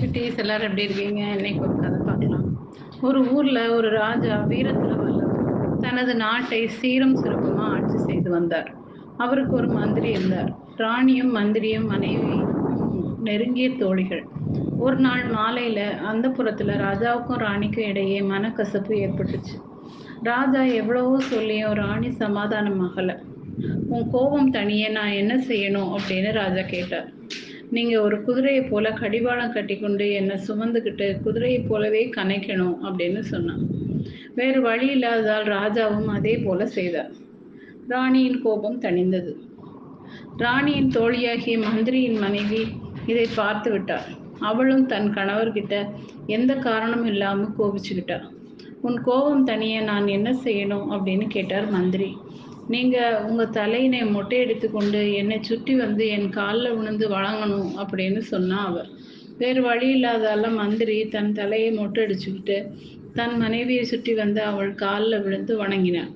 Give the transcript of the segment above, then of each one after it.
சுட்டீஸ் எல்லாரும் எப்படி இருக்கீங்க? இன்னைக்கு ஒரு கதை பார்க்கலாம். ஒரு ஊரில் ஒரு ராஜா வீரத்தில் வல்லவர் தனது நாட்டை சீரம் சிறப்புமாக ஆட்சி செய்து வந்தார். அவருக்கு ஒரு மந்திரி இருந்தார். ராணியும் மந்திரியும் மனைவி நெருங்கிய தோழிகள். ஒரு நாள் மாலையில் அந்த புறத்தில் ராஜாவுக்கும் ராணிக்கும் இடையே மனக்கசப்பு ஏற்பட்டுச்சு. ராஜா எவ்வளவோ சொல்லியும் ராணி சமாதானமாகலை. உன் கோபம் தனியே நான் என்ன செய்யணும்? அப்படின்னு ராஜா கேட்டார். நீங்கள் ஒரு குதிரையை போல கடிவாளம் கட்டி கொண்டு என்னை சுமந்துக்கிட்டு குதிரையை போலவே கனைக்கணும் அப்படின்னு சொன்னான். வேறு வழி இல்லாததால் ராஜாவும் அதே போல செய்தார். ராணியின் கோபம் தணிந்தது. ராணியின் தோழியாகிய மந்திரியின் மனைவி இதை பார்த்து விட்டார் அவளும் தன் கணவர்கிட்ட எந்த காரணமும் இல்லாமல் கோபிச்சுக்கிட்டா உன் கோபம் தனிய நான் என்ன செய்யணும்? அப்படின்னு கேட்டார் மந்திரி. நீங்கள் உங்கள் தலையினை மொட்டை எடுத்துக்கொண்டு என்னை சுற்றி வந்து என் காலில் விழுந்து வழங்கணும் அப்படின்னு சொன்னா அவர். வேறு வழி இல்லாதால மந்திரி தன் தலையை மொட்டை அடிச்சுக்கிட்டு தன் மனைவியை சுற்றி வந்து அவள் காலில் விழுந்து வணங்கினான்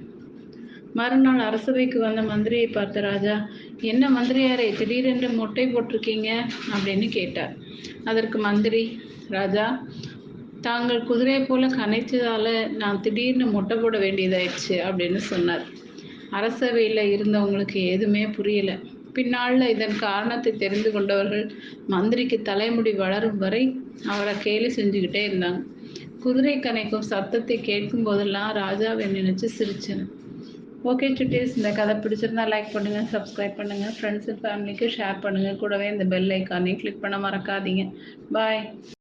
மறுநாள் அரசவைக்கு வந்த மந்திரியை பார்த்த ராஜா என்ன மந்திரியாரே திடீரென்று மொட்டை போட்டிருக்கீங்க? அப்படின்னு கேட்டார். அதற்கு மந்திரி ராஜா தாங்கள் குதிரையை போல கனைச்சதால நான் திடீர்னு மொட்டை போட வேண்டியதாயிடுச்சு அப்படின்னு சொன்னார். அரசவையில் இருந்தவங்களுக்கு எதுவுமே புரியலை. பின்னாளில் இதன் காரணத்தை தெரிந்து கொண்டவர்கள் மந்திரிக்கு தலைமுடி வளரும் வரை அவரை கேலி செஞ்சுக்கிட்டே இருந்தாங்க. குதிரை கணைக்கும் சத்தத்தை கேட்கும் போதெல்லாம் ராஜாவை நினைச்சு சிரிச்சேன். ஓகே சுட்டீஸ் இந்த கதை பிடிச்சிருந்தா லைக் பண்ணுங்கள் சப்ஸ்கிரைப் பண்ணுங்கள் ஃப்ரெண்ட்ஸ் அண்ட் ஃபேமிலிக்கு ஷேர் பண்ணுங்கள் கூடவே இந்த பெல் ஐக்கானையும் கிளிக் பண்ண மறக்காதீங்க. பாய்